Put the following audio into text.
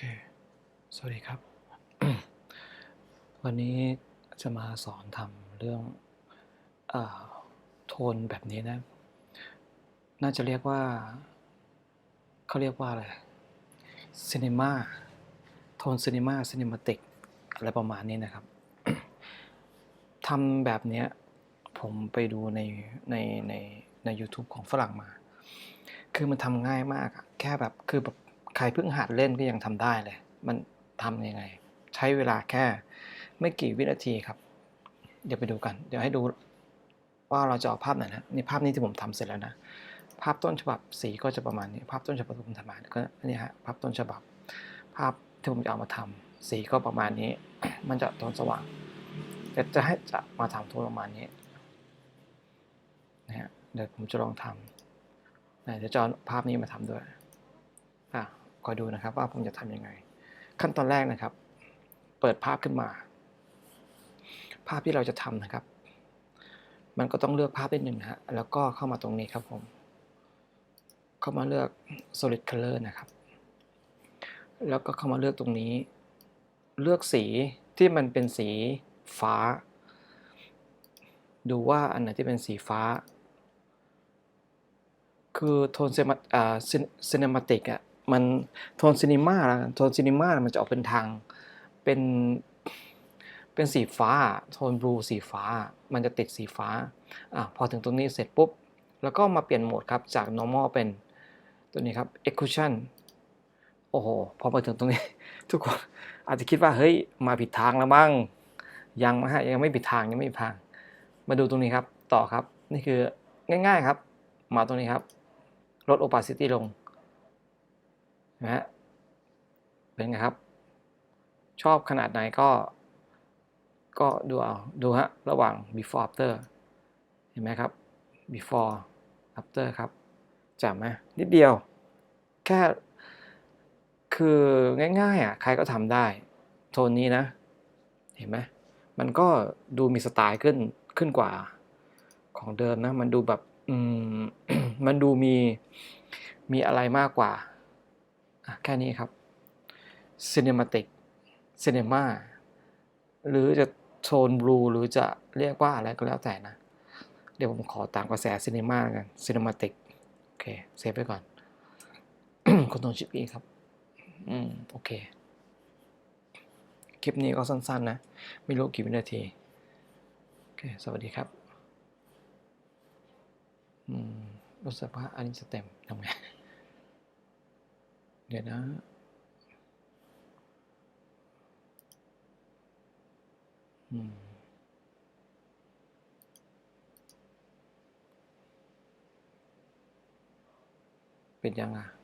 ค สวัสดีครับ วันนี้จะมาสอนทำเรื่องอโทนแบบนี้นะ น่าจะเรียกว่า เขาเรียกว่าอะไรซีนีมาโทนซีนีมาซีนิมาติกอะไรประมาณนี้นะครับ ทำแบบนี้ผมไปดูในในในใน YouTube ของฝรั่งมา คือมันทำง่ายมากอะแค่แบบคือแบบ ใครเพิ่งหัดเล่นก็ยังทำได้เลย มันทำยังไง ใช้เวลาแค่ ไม่กี่วินาทีครับ เดี๋ยวไปดูกัน เดี๋ยวให้ดูว่าเราจะเอาภาพไหนนะนี่ภาพนี้ที่ผมทำเสร็จแล้วนะ ภาพต้นฉบับสีก็จะประมาณนี้ภาพต้นฉบับที่ผมทำมาก็นี่ฮะภาพต้นฉบับ ภาพที่ผมจะเอามาทำสีก็ประมาณนี้ มันจะโทนสว่างแต่จะให้จะมาทำโทนประมาณนี้นะฮะเดี๋ยวผมจะลองทำเดี๋ยวจะเอาภาพนี้มาทำด้วยอะ คอยดูนะครับว่าผมจะทำยังไง ขั้นตอนแรกนะครับ เปิดภาพขึ้นมา ภาพที่เราจะทำนะครับ มันก็ต้องเลือกภาพนิดหนึ่งนะฮะแล้วก็เข้ามาตรงนี้ครับผม เข้ามาเลือก solid color นะครับ แล้วก็เข้ามาเลือกตรงนี้ เลือกสีที่มันเป็นสีฟ้า ดูว่าอันไหนที่เป็นสีฟ้า คือโทนเซมาอ่าซีนมาติกอะ มันโทนซีนิมาโทนซีนิมามันจะออกเป็นทางเป็นเป็นสีฟ้าโทนบลูสีฟ้า มันจะติดสีฟ้าอะพอถึงตรงนี้เสร็จปุ๊บ แล้วก็มาเปลี่ยนโหมดครับจาก normal เป็นตัวนี้ครับ execution โอ้โห พอมาถึงตรงนี้ ทุกคนอาจจะคิดว่าเฮ้ยมาผิดทางแล้วมั้งยังนะฮะยังไม่ผิดทางยังไม่ผิดทาง มาดูตรงนี้ครับต่อครับ นี่คือง่ายๆครับ มาตรงนี้ครับ ลด opacity ลง นะฮะเป็นไงครับ ชอบขนาดไหนก็ ก็ดูเอาดูฮะระหว่าง before after เห็นไหมครับ before after ครับจำไหมนิดเดียว แค่ คือง่ายๆอะใครก็ทำได้ โทนนี้นะ เห็นไหมมันก็ดูมีสไตล์ขึ้นขึ้นกว่าของเดิมนะ มันดูแบบ อืม มันดูมี มีอะไรมากกว่า แค่นี้ครับ cinematic cinema หรือจะโทนบลูหรือจะเรียกว่าอะไรก็แล้วแต่นะ เดี๋ยวผมขอตามกระแสซีนีมากันซีนิมาติกโอเค เซฟไว้ก่อน คนตรงชิปอีครับ อืม โอเค คลิปนี้ก็สั้นๆนะ ไม่รู้กี่วินาที โอเค สวัสดีครับ อืมรู้สึกว่าอันนี้จะเต็มทำไง เดี๋ยวนะ อืม เป็นยังไง